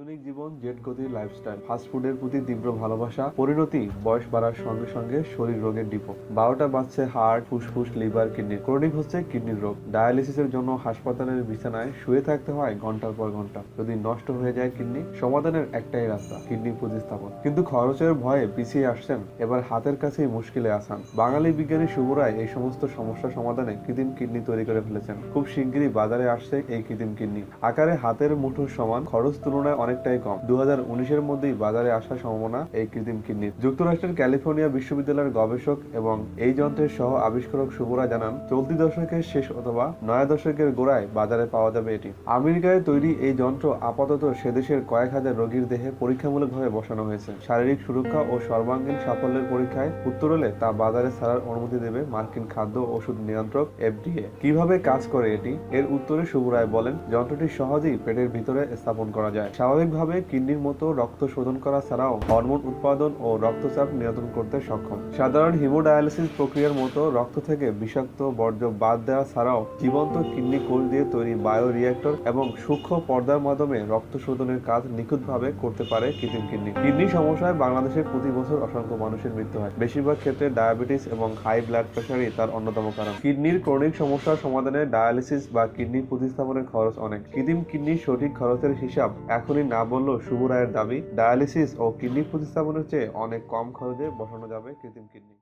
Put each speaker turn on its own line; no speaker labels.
আধুনিক জীবন jet lifestyle ফাস্টফুডের প্রতি তীব্র ভালোবাসা, পরিণতি, বয়স বাড়ার সঙ্গে সঙ্গে শরীর রোগের ডিপো বারোটা হার্ট ফুসফুস লিভার কিডনি ক্রনিক হচ্ছে কিডনির রোগ। ডায়ালিসিসের জন্য হাসপাতালের বিছানায় শুয়ে থাকতে হয় ঘণ্টার পর ঘণ্টা। যদি নষ্ট হয়ে যায় কিডনি সমাধানের একটাই রাস্তা কিডনি প্রতিস্থাপন। কিন্তু খরচের ভয়ে পিছিয়ে আসছেন, এবার হাতের কাছেই মুশকিলে আসান। বাঙালি বিজ্ঞানী শুভ রায় এই সমস্ত সমস্যা সমাধানে কৃত্রিম কিডনি তৈরি করে ফেলেছেন। খুব শিগগিরই বাজারে আসছে এই কৃত্রিম কিডনি আকারে হাতের মুঠোর সমান, খরচ তুলনায় অনেকটাই কম। দু হাজার মধ্যেই বাজারে আসার সম্ভাবনা এই কৃত্রিম কিডনির। যুক্তরাষ্ট্রের ক্যালিফোর্নিয়া বিশ্ববিদ্যালয়ের গবেষক এবং এই যন্ত্রের সহ আবিষ্কারক শুভরা জানান, চলতি দশকের শেষ অথবা নয়া দশকের গোড়ায় বাজারে পাওয়া যাবে এটি। আমেরিকায় তৈরি এই যন্ত্র আপাতত সেদেশের কয়েক হাজার রোগীর দেহে পরীক্ষামূলকভাবে বসানো হয়েছে। শারীরিক সুরক্ষা ও সর্বাঙ্গীন সাফল্যের পরীক্ষায় উত্তর হলে তা বাজারে ছাড়ার অনুমতি দেবে মার্কিন খাদ্য ওষুধ নিয়ন্ত্রক এফডিএ। কীভাবে কাজ করে এটি? এর উত্তরে শুভরায় বলেন, যন্ত্রটি সহজেই পেটের ভিতরে স্থাপন করা যায়। স্বাভাবিকভাবে কিডনির মতো রক্ত শোধন করা ছাড়াও হরমোন উৎপাদন ও রক্তচাপ নিয়ন্ত্রণ করতে সক্ষম। সাধারণ হিমোডায়ালিসিস প্রক্রিয়ার মতো রক্ত থেকে বিষাক্ত বর্জ্য বাদ দেওয়া ছাড়াও জীবন্ত কিডনি কোষ দিয়ে তৈরি বায়ো রিয়েক্টর এবং সূক্ষ্ম পর্দার মাধ্যমে রক্ত শোধনের কাজ নিখুঁতভাবে করতে পারে কৃত্রিম কিডনি। কিডনি সমস্যায় বাংলাদেশে প্রতি বছর অসংখ্য মানুষের মৃত্যু হয়। বেশিরভাগ ক্ষেত্রে ডায়াবেটিস এবং হাই ব্লাড প্রেশারই তার অন্যতম কারণ। কিডনির ক্রনিক সমস্যার সমাধানে ডায়ালিসিস বা কিডনি প্রতিস্থাপনের খরচ অনেক। কৃত্রিম কিডনির সঠিক খরচের হিসাব এখনই না বললেও শুভ রায়ের দাবি, ডায়ালিসিস ও কিডনি প্রতিস্থাপনের চেয়ে অনেক কম খরচে বসানো যাবে কৃত্রিম কিডনি।